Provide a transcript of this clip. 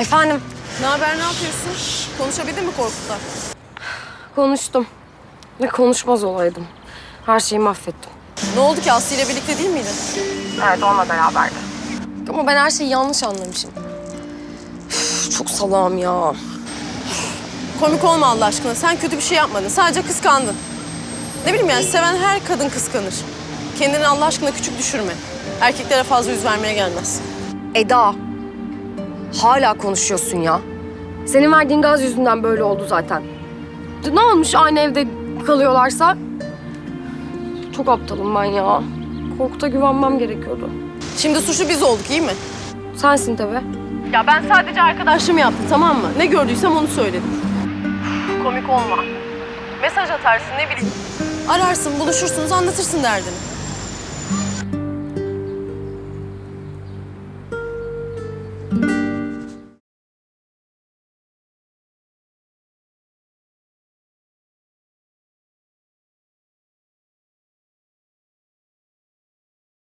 Efendim, Ne haber, ne yapıyorsun? Konuşabildin mi Korkut'la? konuştum. Ve konuşmaz olaydım. Her şeyi mahvettim. Ne oldu ki Aslı ile birlikte değil miydin? Evet, onunla beraberdi. Ama ben her şeyi yanlış anlamışım. Üf, çok salağım ya. Komik olma Allah aşkına. Sen kötü bir şey yapmadın. Sadece kıskandın. Ne bileyim yani seven her kadın kıskanır. Kendini Allah aşkına küçük düşürme. Erkeklere fazla yüz vermeye gelmez. Eda, hala konuşuyorsun ya. Senin verdiğin gaz yüzünden böyle oldu zaten. Ne olmuş aynı evde kalıyorlarsa? Çok aptalım ben ya. Korkuta güvenmem gerekiyordu. Şimdi suçlu biz olduk iyi mi? Sensin tabii. Ya ben sadece arkadaşlığımı yaptım tamam mı? Ne gördüysem onu söyledim. Komik olma. Mesaj atarsın ne bileyim. Ararsın, buluşursunuz, anlatırsın derdini.